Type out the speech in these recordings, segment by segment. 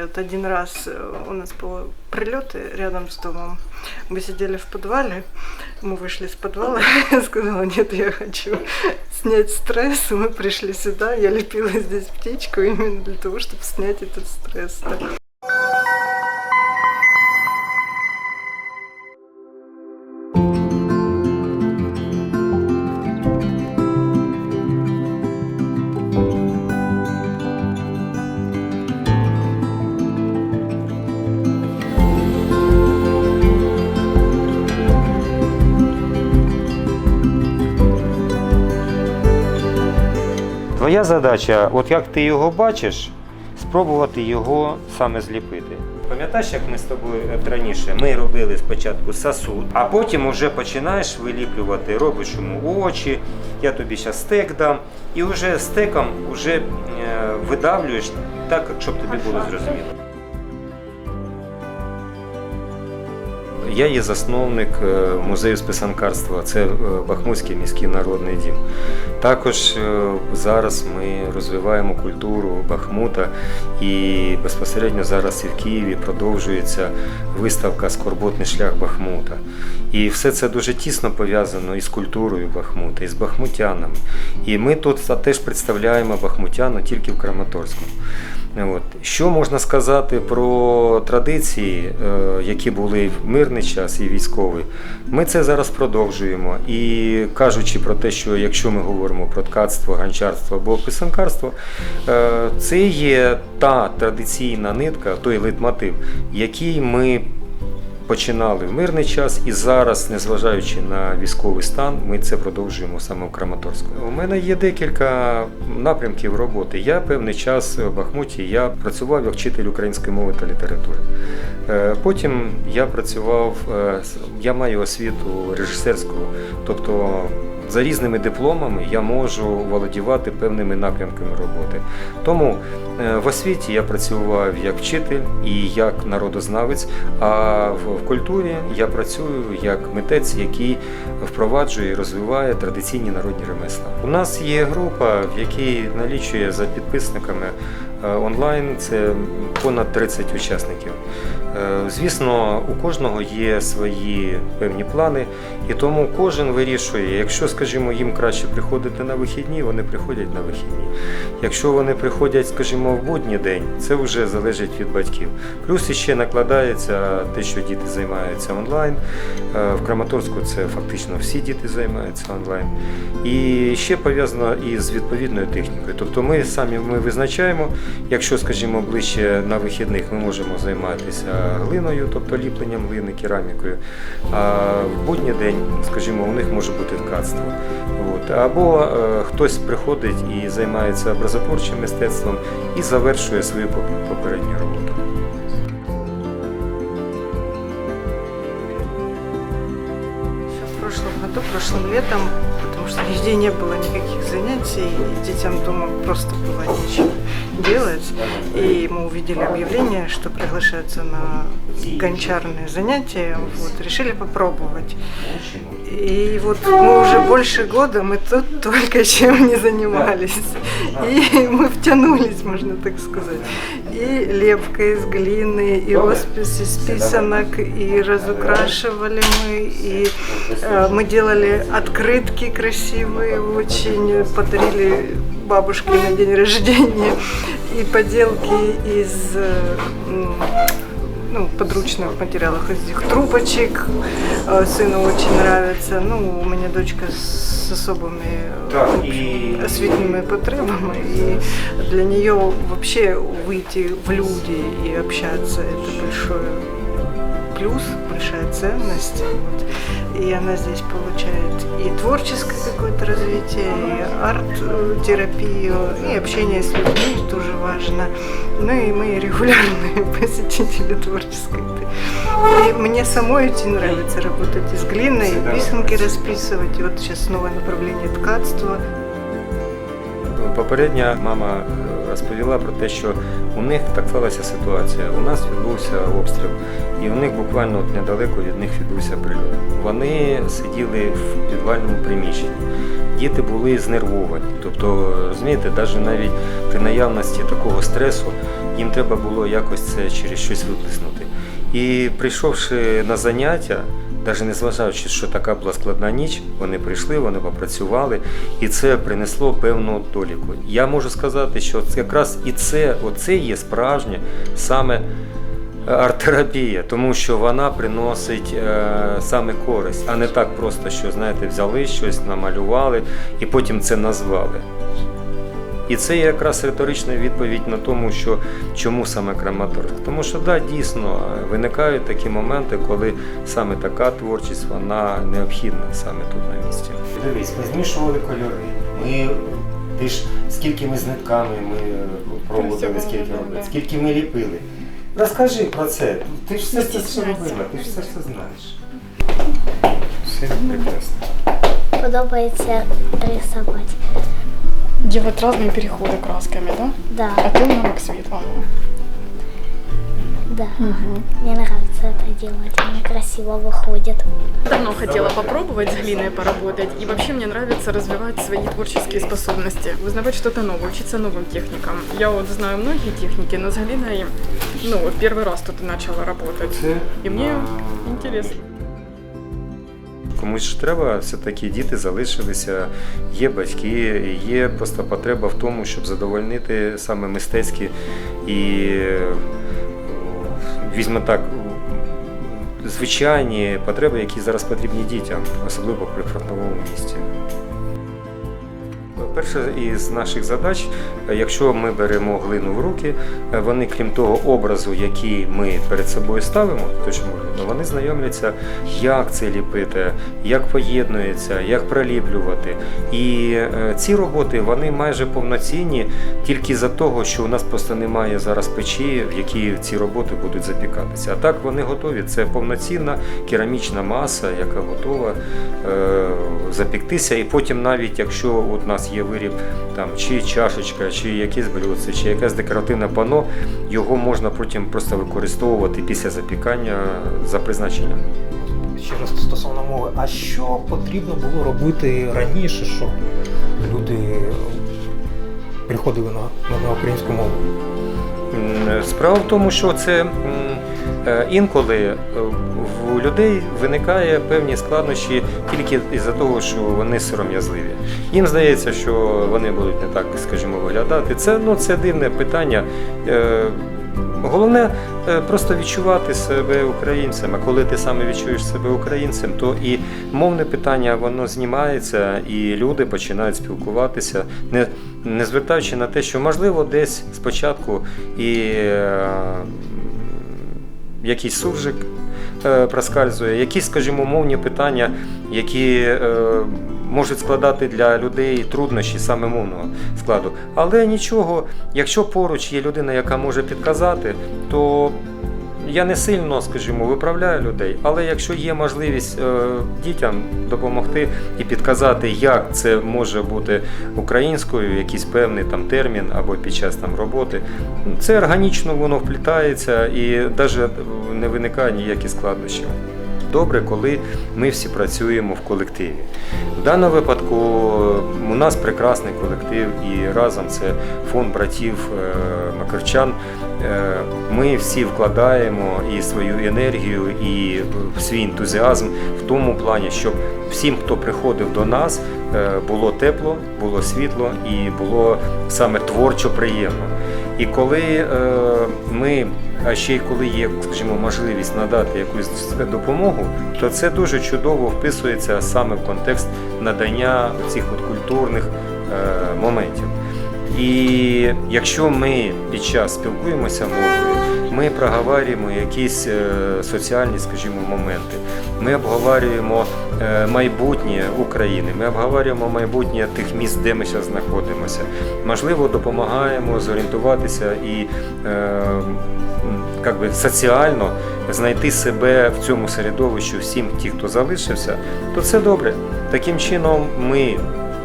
Вот один раз э, у нас был прилет рядом с домом. Мы сидели в подвале, мы вышли из подвала, я сказала, нет, я хочу снять стресс. Мы пришли сюда, я лепила здесь птичку именно для того, чтобы снять этот стресс. Твоя задача, от як ти його бачиш, спробувати його саме зліпити. Пам'ятаєш, як ми з тобою раніше? Ми робили спочатку сосуд, а потім вже починаєш виліплювати, робиш йому очі, я тобі зараз стек дам, і вже стеком вже е, видавлюєш так, щоб тобі було зрозуміло. Я є засновник е, музею списанкарства, це е, Бахмутський міський народний дім. Також е, зараз ми розвиваємо культуру Бахмута і безпосередньо зараз і в Києві продовжується виставка Скорботний шлях Бахмута. І все це дуже тісно пов'язано із культурою Бахмута, і з бахмутянами. І ми тут теж представляємо бахмутяну тільки в Краматорську. От. Що можна сказати про традиції, е, які були в мирний час і військовий? Ми це зараз продовжуємо. І кажучи про те, що якщо ми говоримо про ткацтво, гончарство або писанкарство, е, це є та традиційна нитка, той литмотив, який ми починали в мирний час, і зараз, незважаючи на військовий стан, ми це продовжуємо саме в Краматорську. У мене є декілька напрямків роботи. Я певний час в Бахмуті я працював як вчитель української мови та літератури. Е, Потім я працював, е, я маю освіту режисерську, тобто. За різними дипломами я можу володівати певними напрямками роботи. Тому е, в освіті я працював як вчитель і як народознавець, а в культурі я працюю як митець, який впроваджує і розвиває традиційні народні ремесла. У нас є група, в якій налічує за підписниками е, онлайн це понад 30 учасників. Е, Звісно, у кожного є свої певні плани, і тому кожен вирішує, якщо, скажімо, їм краще приходити на вихідні, вони приходять на вихідні. Якщо вони приходять, скажімо, в будній день, це вже залежить від батьків. Плюс іще накладається те, що діти займаються онлайн. Е, В Краматорську це фактично всі діти займаються онлайн. І ще пов'язано із відповідною технікою. Тобто ми самі ми визначаємо, якщо, скажімо, ближче на вихідних ми можемо займатися глиною, тобто ліпленням глини, керамікою. А в будній день, скажімо, у них може бути ткацтво. От. Або е, хтось приходить і займається образотворчим мистецтвом і завершує свою попередню роботу. В прошлом году, прошлым летом, потому что нигде не было никаких занятий, и детям дома просто было нечего делать. И мы увидели объявление, что приглашаются на гончарные занятия. Вот, решили попробовать. И вот мы уже больше года, мы тут только чем не занимались. И мы втянулись, можно так сказать. И лепка из глины, и роспись из писанок, и разукрашивали мы, и мы делали открытки красивые очень, подарили бабушке на день рождения, и поделки из э, ну, подручных материалов, из этих трубочек. Э, Сыну очень нравится. Ну, у меня дочка с особыми э, Так, и- осветными потребами, и для нее вообще выйти в люди и общаться это большой плюс, большая ценность. Вот. И она здесь получает и творческое какое-то развитие, и арт-терапию, и общение с людьми тоже важно. Ну и мы регулярные посетители творческой. И мне самой очень нравится работать из глины, и писанки расписывать. И вот сейчас новое направление ткацтва. Попередня мама е, розповіла про те, що у них так сталася ситуація. У нас відбувся обстріл, і у них буквально от недалеко від них відбувся прильот. Вони сиділи в підвальному приміщенні. Діти були знервовані. Тобто, розумієте, навіть навіть при наявності такого стресу їм треба було якось це через щось виплеснути. І прийшовши на заняття, навіть не зважаючи, що така була складна ніч, вони прийшли, вони попрацювали, і це принесло певну толіку. Я можу сказати, що якраз і це, оце є справжнє саме арт-терапія, тому що вона приносить е, саме користь, а не так просто, що знаєте, взяли щось, намалювали і потім це назвали. І це є якраз риторична відповідь на тому, що чому саме Краматорськ. Тому що да, дійсно е, виникають такі моменти, коли саме така творчість вона необхідна саме тут на місці. Дивись, ми змішували кольори. Ми ти ж скільки ми з нитками ми проводили, скільки робили, скільки ми ліпили. Розкажи про це. Ти ж все це все робила, ти ж все це знаєш. Все прекрасно. Подобається рисувати. Делать разные переходы красками, да? Да, А темного к светлому. да. Мне нравится это делать, мне красиво выходит. Давно хотела попробовать с глиной поработать, и вообще мне нравится развивать свои творческие способности, узнавать что-то новое, учиться новым техникам. Я вот знаю многие техники, но с глиной, ну, вот первый раз тут начала работать. И мне интересно. Комусь ж треба, все-таки діти залишилися, є батьки, є просто потреба в тому, щоб задовольнити саме мистецькі і е, візьме так. Звичайні потреби, які зараз потрібні дітям, особливо при фронтовому місті. Перша із наших задач, якщо ми беремо глину в руки, вони, крім того образу, який ми перед собою ставимо, точно глину, вони знайомляться, як це ліпити, як поєднується, як проліплювати. І е, ці роботи вони майже повноцінні тільки за того, що у нас просто немає зараз печі, в якій ці роботи будуть запікатися. А так вони готові. Це повноцінна керамічна маса, яка готова е, запіктися. І потім, навіть якщо у нас є виріб, там чи чашечка, чи якесь блюдце, чи якесь декоративне пано, його можна потім просто використовувати після запікання за призначенням. Ще раз стосовно мови, а що потрібно було робити раніше, щоб люди приходили на, на, на українську мову? Справа в тому, що це е, інколи е, в людей виникає певні складнощі тільки із-за того, що вони сором'язливі. Їм здається, що вони будуть не так, скажімо, виглядати. Це, ну, це дивне питання. Головне е, просто відчувати себе українцем. А коли ти саме відчуєш себе українцем, то і мовне питання воно знімається, і люди починають спілкуватися, не, не звертаючи на те, що можливо десь спочатку і е, якийсь суржик е, проскальзує, якісь, скажімо, мовні питання, які е, можуть складати для людей труднощі саме мовного складу. Але нічого, якщо поруч є людина, яка може підказати, то я не сильно, скажімо, виправляю людей, але якщо є можливість е, дітям допомогти і підказати, як це може бути українською, якийсь певний там термін або під час там роботи, це органічно воно вплітається і навіть не виникає ніяких складнощів. Добре, коли ми всі працюємо в колективі. В даному випадку у нас прекрасний колектив, і разом це фонд братів е, Макарчан. Е, Ми всі вкладаємо і свою енергію, і свій ентузіазм в тому плані, щоб всім, хто приходив до нас, е, було тепло, було світло і було саме творчо приємно. І коли е, ми, а ще й коли є, скажімо, можливість надати якусь допомогу, то це дуже чудово вписується саме в контекст надання цих от культурних е, моментів. І якщо ми під час спілкуємося мовою, ми проговорюємо якісь е, соціальні, скажімо, моменти. Ми обговорюємо е, майбутнє України, ми обговорюємо майбутнє тих міст, де ми зараз знаходимося. Можливо, допомагаємо зорієнтуватися і е, би, соціально знайти себе в цьому середовищі всім ті, хто залишився, то це добре. Таким чином ми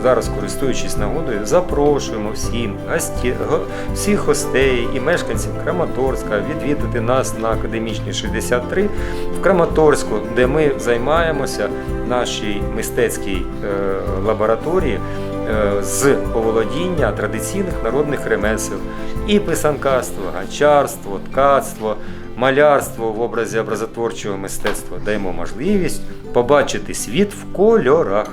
зараз, користуючись нагодою, запрошуємо всім гості, го- всіх гостей і мешканців Краматорська відвідати нас на академічній 63 в Краматорську, де ми займаємося нашій мистецькій е, лабораторії е, з оволодіння традиційних народних ремесел і писанкарство, гончарство, ткацтво, малярство в образі образотворчого мистецтва даємо можливість побачити світ в кольорах.